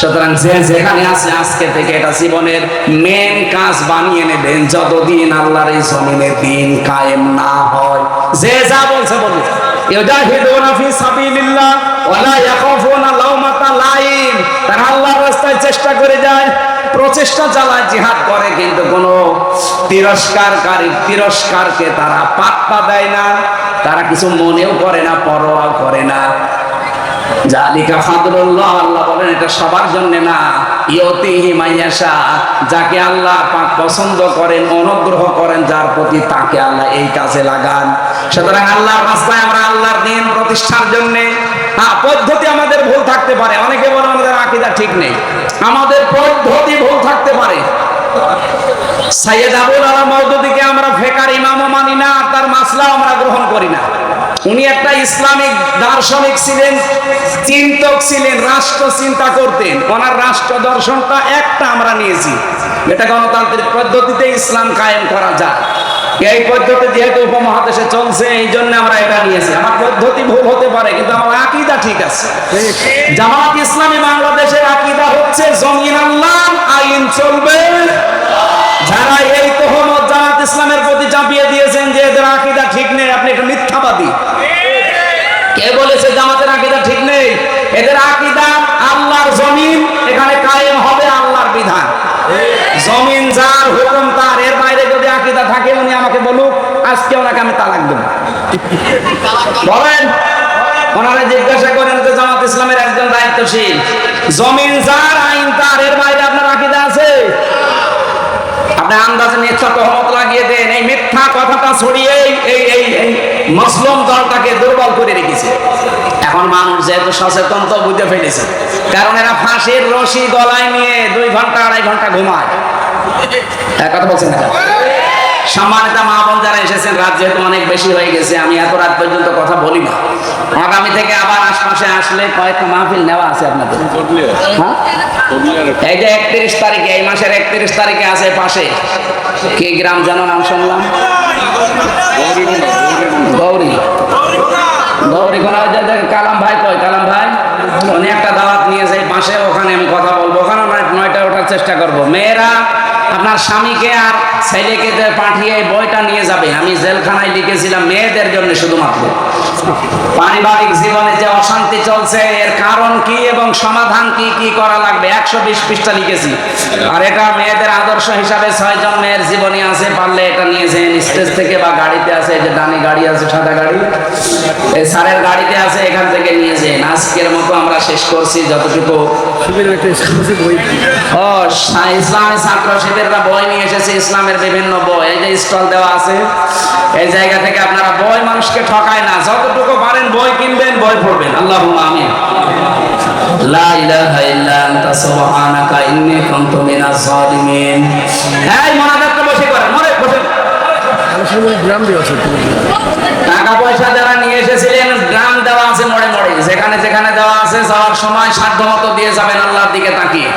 সুতরাং যে যেখানে আছে আজকে থেকে এটা জীবনের মেন কাজ বানিয়ে নেবেন, যতদিন আল্লাহর এই জমিনে দিন কায়েম না হয়। যে যা বলছে বলুন। ইউজাহিদুনা ফি সাবিলিল্লাহ ওয়ালা ইয়াখাফুনা লাওমাতা লাইম। তারা আল্লাহর রাস্তায় চেষ্টা করে যায়, প্রচেষ্টা চালায়, জিহাদ করে, কিন্তু কোনো তিরস্কারকারী তিরস্কারকে তারা পাত্তা দেয় না। তারা কিছু মনেও করে না, পরোয়াও করে না। জালিকা ফাদরুল্লাহ আল্লাহ বলেন, এটা সবার জন্য না। ইয়তিহি মাইয়াশা, যাকে আল্লাহ পাক পছন্দ করেন, অনুগ্রহ করেন, যার প্রতি তাকে আল্লাহ এই কাজে লাগান। সুতরাং আল্লাহর রাস্তায় আমরা আল্লাহর দিন প্রতিষ্ঠার জন্য হ্যাঁ পদ্ধতি আমাদের ভুল থাকতে পারে। অনেকে বলে আমাদের আকিদা ঠিক নেই। আমাদের পদ্ধতি ভুল থাকতে পারে। সাইয়েদ আবুল আলম মৌদুদিকে আমরা ফেকার ইমামও মানি না তার মাসলা আমরা গ্রহণ করি না। উনি একটা ইসলামিক দার্শনিক ছিলেন, চিন্তক ছিলেন, রাষ্ট্র চিন্তা করতেন। ওনার রাষ্ট্র দর্শনটা একটা আমরা নিয়েছি। এটা গণতান্ত্রিক পদ্ধতিতে ইসলাম কায়েম করা যায়। এই পদ্ধতি যেহেতু উপমহাদেশে চলছে, এই জন্য আমরা এটা নিয়েছি। আমার পদ্ধতি ভুল হতে পারে, কিন্তু আমার আকিদা ঠিক আছে। জামাত ইসলামী বাংলাদেশের আকিদা হচ্ছে, জমিন আল্লাহ, আইন চলবে যারা এই তহমত জামাত ইসলামের প্রতি চাপিয়ে দিয়েছেন যে এদের আকিদা ঠিক নেই আপনি একটা মিথ্যাবাদী কে বলেছে জামাতের আকিদা ঠিক নেই? এদের আকিদা আল্লাহর জমিন, এখানে কায়েম হবে আল্লাহর বিধান। জমিন যার হুকুম তার, এর বাইরে যদি আকিদা থাকে, উনি আমাকে বলুক, আজকে ওনাকে আমি তালাক দেব। বলেন, ওনারা জিজ্ঞাসা করেন যে জামাত ইসলামের একজন দায়িত্বশীল, জমিন যার আইন তার এর বাইরে আপনার আকিদা আছে আপনি আন্দাজে তহমত লাগিয়ে দেন। এই মিথ্যা কথাটা ছড়িয়ে এই এই এই মুসলিম দলটাকে দুর্বল করে রেখেছে। এখন মানুষ যেহেতু সচেতন, তো বুঝতে ফেলেছে। কারণ এরা ফাঁসির রশি গলায় নিয়ে দুই ঘণ্টা, আড়াই ঘণ্টা ঘুমায়। কথা বলছেন না সম্মানিত মা বোন যারা এসেছেন, রাত যেহেতু অনেক বেশি হয়ে গেছে, আমি এত রাত পর্যন্ত কথা বলি না। আগামী থেকে আবার আশপাশে আসলে কয়েকটা মাহফিল নেওয়া আছে আপনাদের। হ্যাঁ? এই যে একত্রিশ তারিখে, এই মাসের একত্রিশ তারিখে আছে পাশে। কি গ্রাম যেন নাম শুনলাম? গৌরী। গৌরী কোন কালাম ভাই কয়? কালাম ভাই? উনি একটা দাওয়াত নিয়েছে পাশে, ওখানে আমি কথা বলব। ওখানে নয়টা ওঠার চেষ্টা করব। মেয়েরা আপনার স্বামীকে আর ছেলেকে পাঠিয়ে বইটা নিয়ে যাবে আমি জেলখানায় লিখেছিলাম মেয়েদের জন্য শুধুমাত্র। পারিবারিক জীবনে যে অশান্তি চলছে এর কারণ কি এবং সমাধান কি কি করা লাগবে? একশো বিশ পৃষ্ঠা লিখেছি। আর এটা মেয়েদের আদর্শ হিসাবে ছয়জন মেয়ের জীবনী আছে পারলে এটা নিয়েছেন স্টেজ থেকে বা গাড়িতে আছে যে ডানি গাড়ি আছে সাদা গাড়ি এই স্যারের গাড়িতে আছে এখান থেকে নিয়েছেন আজকের মতো আমরা শেষ করছি যতটুকু ও সা- ইসলামী ছাত্র শিবিররা বই নিয়ে এসেছে ইসলামের বিভিন্ন বই। এই যে স্টল দেওয়া আছে এই জায়গা থেকে আপনারা বই মানুষকে ঠকায় না যতটুকু পারেন বই কিনবেন, বই পড়বেন। আল্লাহ টাকা পয়সা যারা নিয়ে এসেছিলেন, গ্রাম দেওয়া আছে যেখানে যেখানে দেওয়া আছে, যাওয়ার সময় সাধ্য মতো দিয়ে যাবেন, আল্লাহর দিকে তাকিয়ে।